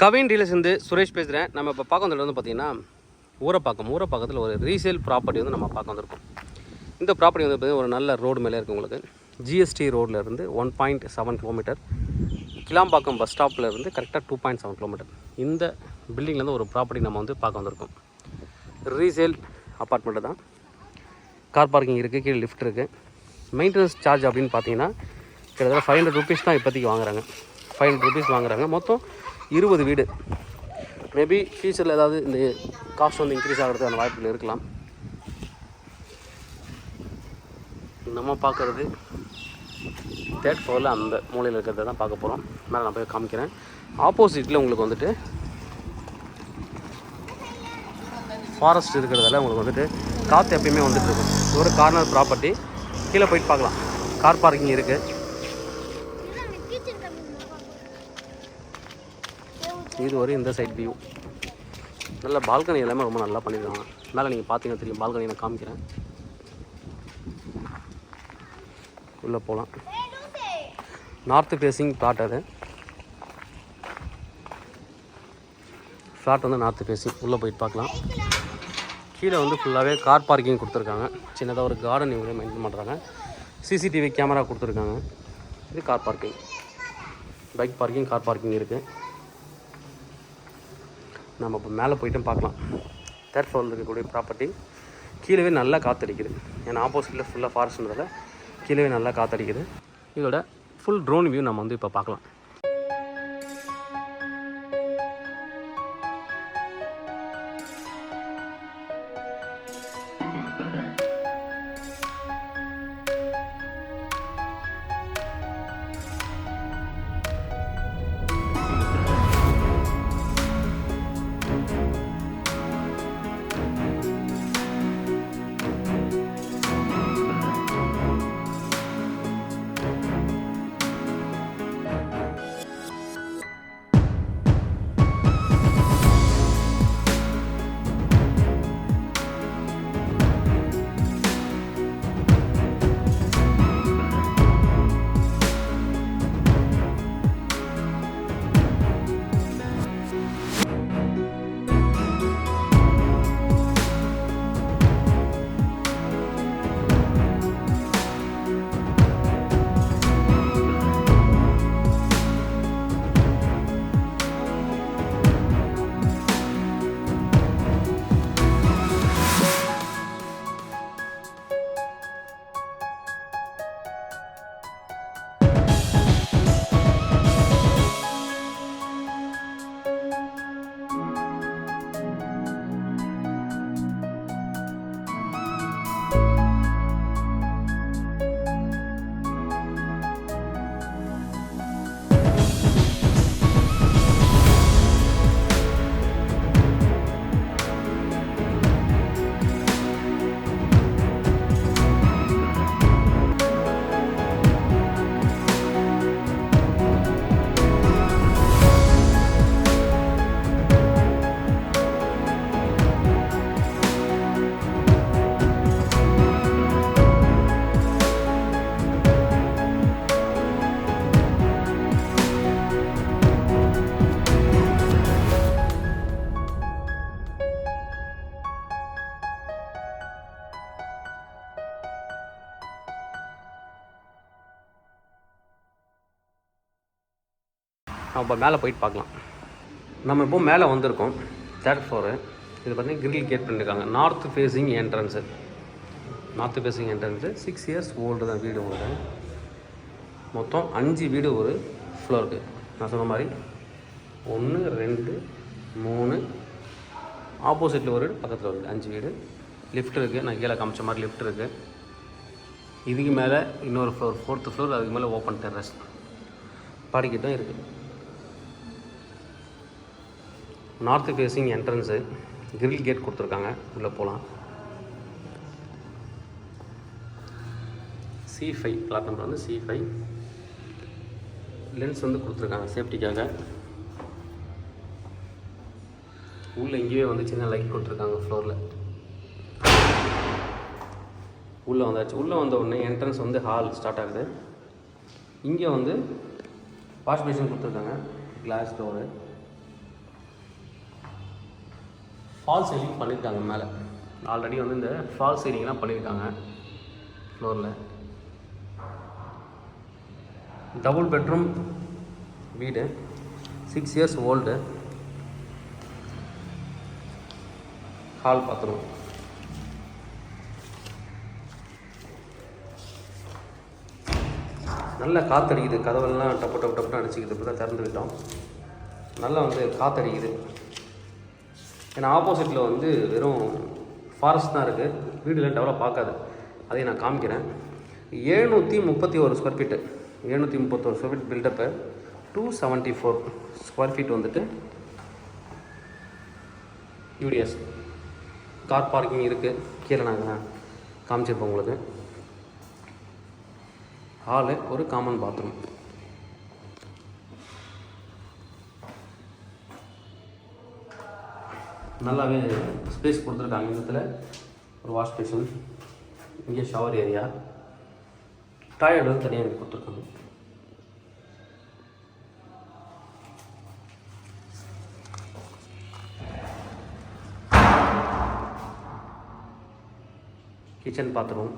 கவின் டீலர்ஸ்லேருந்து வந்து சுரேஷ் பேசுகிறேன் நம்ம இப்போ பார்க்க வந்துட்டு வந்து பார்த்தீங்கன்னா ஊரப்பாக்கம். ஊரப்பாக்கத்தில் ஒரு ரீசேல் ப்ராப்பர்ட்டி வந்து நம்ம பார்க்க வந்திருக்கோம். இந்த ப்ராப்பர்ட்டி வந்து பார்த்தீங்கன்னா ஒரு நல்ல ரோடு மேலே இருக்குது உங்களுக்கு. ஜிஎஸ்டி ரோட்டில் இருந்து one point seven kilometre Kilambakkam bus ஸ்டாப்பில் இருந்து கரெக்டாக டூ பாயிண்ட் செவன் கிலோமீட்டர் இந்த பில்டிங்லேருந்து ஒரு ப்ராப்பர்ட்டி நம்ம வந்து பார்க்க வந்திருக்கோம். ரீசேல் அப்பார்ட்மெண்ட்டு தான். கார் பார்க்கிங் இருக்குது கீழே லிஃப்ட் இருக்குது மெயின்டெனன்ஸ் சார்ஜ் அப்படின்னு பார்த்தீங்கன்னா கிட்டத்தட்ட ஃபைவ் ஹண்ட்ரட் ருபீஸ் தான் இப்போதைக்கு வாங்குறாங்க. ஃபைவ் ஹண்ட்ரட் ருபீஸ் வாங்குறாங்க. மொத்தம் இருபது வீடு. மேபி ஃபியூச்சரில் ஏதாவது இந்த காஸ்ட் வந்து இன்க்ரீஸ் ஆகிறதுக்கான வாய்ப்புகள் இருக்கலாம். நம்ம பார்க்குறது தேர்ட் ஃப்ளோரில் அந்த மூலையில் இருக்கிறத தான் பார்க்க போகிறோம் மேலே நான் போய் காமிக்கிறேன். ஆப்போசிட்டில் உங்களுக்கு வந்துட்டு ஃபாரஸ்ட் இருக்கிறதால உங்களுக்கு வந்துட்டு காற்று எப்பயுமே வந்துட்டு இருக்கும். ஒரு கார்னர் ப்ராப்பர்ட்டி கீழே போயிட்டு பார்க்கலாம். கார் பார்க்கிங் இருக்குது இது ஒரு இந்த சைட் வியூ நல்ல பால்கனி எல்லாமே ரொம்ப நல்லா பண்ணியிருக்காங்க. மேலே நீங்கள் பார்த்தீங்கன்னா தெரியும் பால்கனி நான் காமிக்கிறேன். உள்ளே போகலாம் நார்த்து ஃபேஸிங் ஃப்ளாட் அது. ஃப்ளாட் வந்து நார்த்து ஃபேஸிங் உள்ளே போயிட்டு பார்க்கலாம். கீழே வந்து ஃபுல்லாகவே கார் பார்க்கிங் கொடுத்துருக்காங்க. சின்னதாக ஒரு கார்டன் இவங்களே மெயின்டைன் பண்ணுறாங்க சிசிடிவி கேமரா கொடுத்துருக்காங்க. இது car parking bike parking car parking இருக்குது நம்ம இப்போ மேலே போயிட்டும் பார்க்கலாம். தேர்ட் ஃப்ளோரில் இருக்கக்கூடிய ப்ராப்பர்ட்டி கீழே நல்லா காற்றடிக்குது ஏன்னா ஆப்போசிட்டில் ஃபுல்லாக ஃபாரஸ்ட்ன்றதால கீழே நல்லா காற்றடிக்குது இதோட ஃபுல் ட்ரோன் வியூ நம்ம வந்து இப்போ பார்க்கலாம். நம்ம இப்போ மேலே போயிட்டு பார்க்கலாம். நம்ம இப்போ மேலே வந்திருக்கோம். தேர்ட் ஃப்ளோரு இது பார்த்தீங்கன்னா கிரில் கேட் பண்ணியிருக்காங்க north facing entrance north facing entrance six years old தான் வீடு உங்களுக்கு மொத்தம் அஞ்சு வீடு ஒரு ஃப்ளோருக்கு நான் சொன்ன மாதிரி ஒன்று ரெண்டு மூணு. ஆப்போசிட்டில் ஒரு வீடு பக்கத்தில் ஒரு அஞ்சு வீடு. லிஃப்ட் இருக்குது நான் கீழே காமிச்ச மாதிரி லிஃப்ட் இருக்குது இதுக்கு மேலே இன்னொரு ஃப்ளோர் ஃபோர்த்து ஃப்ளோர் அதுக்கு மேலே ஓப்பன் டெரஸ் படிக்கட்டும் இருக்குது north facing entrance grill gate கொடுத்துருக்காங்க. உள்ளே போகலாம் சி ஃபைவ் பிளாட் நம்பர் வந்து சி ஃபைவ் லென்ஸ் வந்து கொடுத்துருக்காங்க சேஃப்டிக்காக உள்ளே இங்கேயே வந்து சின்ன லைட் கொடுத்துருக்காங்க ஃப்ளோரில் உள்ளே வந்தாச்சு. உள்ளே வந்த உடனே என்ட்ரன்ஸ் வந்து ஹால் ஸ்டார்ட் ஆகுது. இங்கே வந்து வாஷ் பேஷன் கொடுத்துருக்காங்க. கிளாஸ் டோரு ஃபால் சீலிங் பண்ணியிருக்காங்க மேலே. ஆல்ரெடி வந்து இந்த ஃபால் சீலிங்லாம் பண்ணியிருக்காங்க ஃப்ளோரில் டபுள் பெட்ரூம் வீடு. Six years old hall bathroom நல்ல காற்றடிக்குது கதவெல்லாம் டப்பு டப்பு டப்புன்னு அடிச்சுக்கிட்டு இப்போ தான் திறந்து விட்டோம். நல்லா வந்து காற்றடிக்குது ஏன்னா ஆப்போசிட்டில் வந்து வெறும் ஃபாரஸ்ட் தான் இருக்குது வீடுலாம் டெவலப் பார்க்காது அதையும் நான் காமிக்கிறேன். எழுநூற்றி முப்பத்தி ஒரு ஸ்கொயர் ஃபீட்டு எழுநூற்றி முப்பத்தொரு square feet buildup two seventy four square feet வந்துட்டு யூடிஎஸ் கார் பார்க்கிங் இருக்குது கீழே நாங்கள் காமிச்சிருப்போம் உங்களுக்கு. ஹாலு ஒரு காமன் பாத்ரூம் நல்லாவே ஸ்பேஸ் கொடுத்துருக்காங்க. இந்த இடத்துல ஒரு வாஷ் பேஷன் இங்கே ஷவர் ஏரியா டாய்லெட் வந்து தனியாக கொடுத்துருக்காங்க. கிச்சன் பாத்ரூம்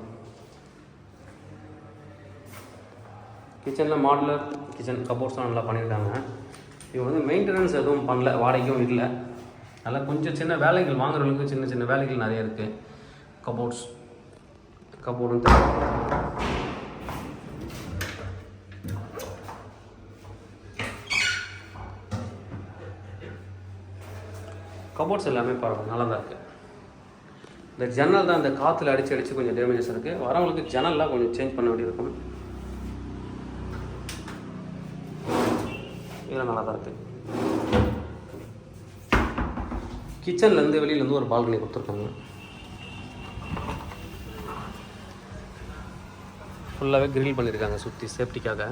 கிச்சனில் மாடுலர் கிச்சன் கபோர்ட்ஸ்லாம் நல்லா பண்ணியிருக்காங்க. இவங்க வந்து மெயின்டெனன்ஸ் எதுவும் பண்ணல வாடகையும் இல்லை. நல்லா கொஞ்சம் சின்ன வேலைகள் வாங்குறவங்களுக்கு சின்ன சின்ன வேலைகள் நிறைய இருக்குது கபோர்ட்ஸ் கபோர்டும் கபோர்ட்ஸ் எல்லாமே பரவாயில்ல நல்லா தான் இருக்குது இந்த ஜன்னல் தான் இந்த காற்றுல அடித்து அடித்து கொஞ்சம் டேமேஜஸ் இருக்குது வரவங்களுக்கு ஜன்னல்லாம் கொஞ்சம் சேஞ்ச் பண்ண வேண்டியிருக்கும் இதெல்லாம் நல்லா தான் இருக்குது கிச்சன்லேருந்து வெளியிலேருந்து ஒரு பால்கனி கொடுத்துருக்காங்க. ஃபுல்லாகவே க்ரில் பண்ணியிருக்காங்க சுற்றி சேஃப்டிக்காக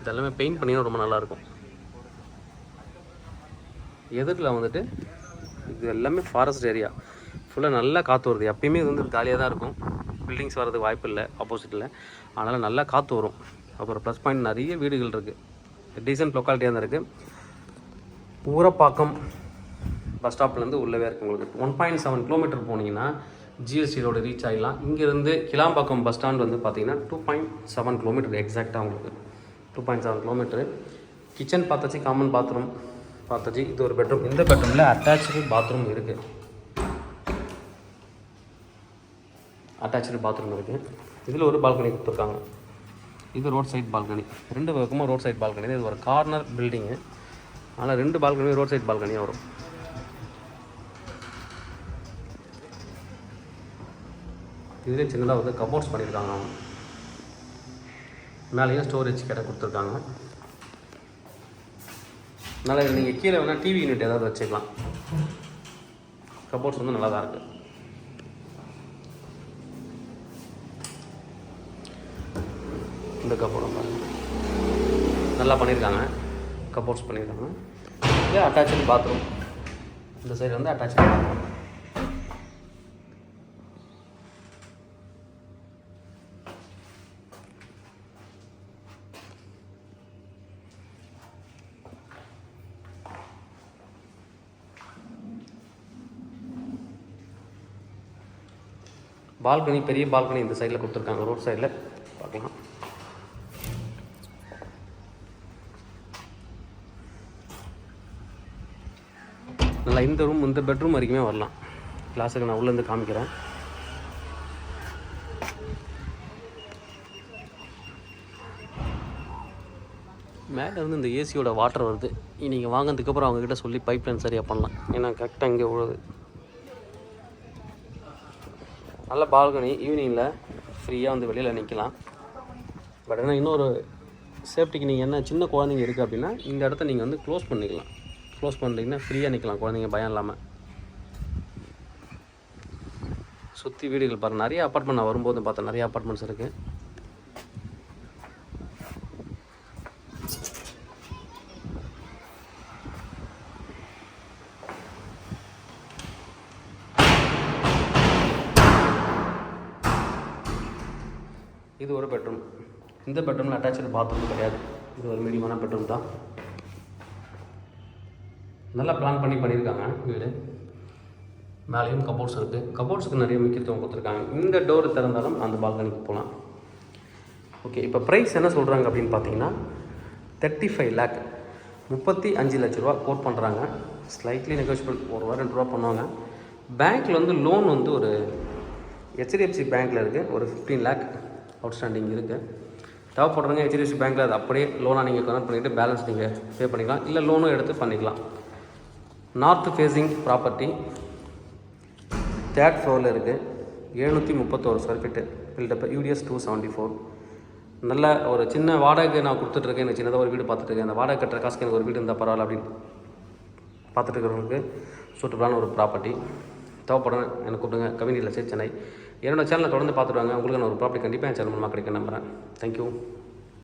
இதெல்லாமே பெயிண்ட் பண்ணினா ரொம்ப நல்லாயிருக்கும். எதிரில் வந்துட்டு இது எல்லாமே ஃபாரஸ்ட் ஏரியா ஃபுல்லாக நல்லா காற்று வருது. எப்பயுமே இது வந்து காலியாக தான் இருக்கும். பில்டிங்ஸ் வரதுக்கு வாய்ப்பு இல்லை ஆப்போசிட்டில் அதனால் நல்லா காற்று வரும். அப்புறம் ப்ளஸ் பாயிண்ட் நிறைய வீடுகள் இருக்குது டீசன்ட் லொக்காலிட்டியாக தான் இருக்குது ஊரப்பாக்கம் பஸ் ஸ்டாப்லேருந்து உள்ளவே இருக்குது உங்களுக்கு. ஒன் பாயிண்ட் செவன் கிலோமீட்டர் போனீங்கன்னா ஜிஎஸ்டி ரோடு ரீச் ஆகிடலாம் இங்கேருந்து கிளாம்பாக்கம் பஸ் ஸ்டாண்ட் வந்து பார்த்தீங்கன்னா டூ பாயிண்ட் செவன் கிலோமீட்டர் எக்ஸாக்டாக உங்களுக்கு. Two point seven kilometre kitchen பார்த்தாச்சு காமன் பாத்ரூம் பார்த்தாச்சு. இது ஒரு பெட்ரூம் இந்த பெட்ரூமில் அட்டாச்சு பாத்ரூம் இருக்குது அட்டாச்சு பாத்ரூம் இருக்குது இதில் ஒரு பால்கனி கொடுத்துருக்காங்க. இது ரோட் சைட் பால்கனி ரெண்டு பக்கமும் ரோட் சைட் பால்கனி இது ஒரு கார்னர் பில்டிங்கு ஆனால் ரெண்டு பால்கனியும் ரோட் சைட் பால்கனியாக வரும். இதுவே சின்னதாக வந்து கபோர்ட்ஸ் பண்ணியிருக்காங்க அவங்க மேலேயும் ஸ்டோரேஜ் கடை கொடுத்துருக்காங்க அதனால் நீங்கள் கீழே வேணால் டிவி யூனிட் ஏதாவது வச்சுக்கலாம். கபோர்ட்ஸ் வந்து நல்லா தான் இருக்குது இந்த கபோர்டும் பாருங்கள் நல்லா பண்ணியிருக்காங்க. கபோர்ட்ஸ் பண்ணியிருக்காங்க. இது அட்டாச்சு பாத்ரூம் இந்த சைடு வந்து அட்டாச்சு பாத்ரூம் பால்கனி பெரிய பால்கனி இந்த சைடில் கொடுத்துருக்காங்க. ரோட் சைடில் பார்க்கலாம். நல்லா இந்த ரூம் இந்த பெட்ரூம் வரைக்குமே வரலாம். கிளாஸுக்கு நான் உள்ளேருந்து காமிக்கிறேன். மேலே வந்து இந்த ஏசியோட வாட்டர் வருது. நீங்கள் வாங்கினதுக்கப்புறம் அவங்கக்கிட்ட சொல்லி பைப் லைன் சரியாக பண்ணலாம். ஏன்னா கரெக்டாக இங்கே விழுது. நல்ல பால்கனி ஈவினிங்கில் ஃப்ரீயாக வந்து வெளியில் நிற்கலாம் பட் ஆனால் இன்னொரு சேஃப்டிக்கு நீங்கள் என்ன சின்ன குழந்தைங்க இருக்குது அப்படின்னா இந்த இடத்த நீங்கள் வந்து க்ளோஸ் பண்ணிக்கலாம். க்ளோஸ் பண்ணிட்டீங்கன்னா ஃப்ரீயாக நிற்கலாம் குழந்தைங்க பயம் இல்லாமல் சுற்றி வீடுகள் பாருங்கள் நிறைய அப்பார்ட்மெண்ட் நான் வரும்போது பார்த்தேன் நிறைய அப்பார்ட்மெண்ட்ஸ் இருக்குது இது ஒரு பெட்ரூம் இந்த பெட்ரூமில் அட்டாச்சு பாத்ரூம் கிடையாது. இது ஒரு மீடியமான பெட்ரூம் தான். நல்லா பிளான் பண்ணி பண்ணியிருக்காங்க வீடு. மேலேயும் கபோர்ட்ஸ் இருக்குது கபோர்ட்ஸுக்கு நிறைய முக்கியத்துவம் கொடுத்துருக்காங்க. இந்த டோர் திறந்தாலும் அந்த பால்கனிக்கு போகலாம். ஓகே இப்போ ப்ரைஸ் என்ன சொல்கிறாங்க அப்படின்னு பார்த்தீங்கன்னா தேர்ட்டி ஃபைவ் லேக் முப்பத்தி அஞ்சு லட்ச ரூபா கோட் பண்ணுறாங்க ஸ்லைட்லி நெகோஷியபிள் ஒரு ரூபா ரெண்டு ரூபா பண்ணுவாங்க. பேங்க்கில் வந்து லோன் வந்து ஒரு ஹெச்டிஎஃப்சி பேங்க்கில் இருக்குது ஒரு ஃபிஃப்டீன் லேக் அவுட்ஸ்டாண்டிங் இருக்குது தேவைப்படுறவங்க ஹெச்டிஎஃப்சி பேங்க்கில் அது அப்படியே லோனாக நீங்கள் கன்வெர்ட் பண்ணிவிட்டு பேலன்ஸ் நீங்கள் பே பண்ணிக்கலாம். இல்லை லோனும் எடுத்து பண்ணிக்கலாம். நார்த் ஃபேஸிங் ப்ராப்பர்ட்டி தேர்ட் ஃப்ளோரில் இருக்குது எழுநூற்றி முப்பத்தோரு square feet built up UDS two seventy four நல்ல ஒரு சின்ன வாடகை நான் கொடுத்துட்ருக்கேன் எனக்கு சின்னதாக ஒரு வீடு பார்த்துட்ருக்கேன் அந்த வாடகை கட்டுற காசுக்கு எனக்கு ஒரு வீடு இருந்தால் பரவாயில்ல அப்படின்னு பார்த்துட்டு இருக்கிறவங்களுக்கு சூட்டபுளான ஒரு ப்ராப்பர்ட்டி தேவைப்படும் எனக்கு கூப்பிடுங்க. கவினியில் சென்னை. என்னோடய சேனலை தொடர்ந்து பார்த்துட்டு வாங்க. உங்களுக்கு நான் ஒரு ப்ராப்பர்ட்டி கண்டிப்பாக என் சேனல் மூலமாக கிடைக்க நம்புகிறேன் தேங்க்யூ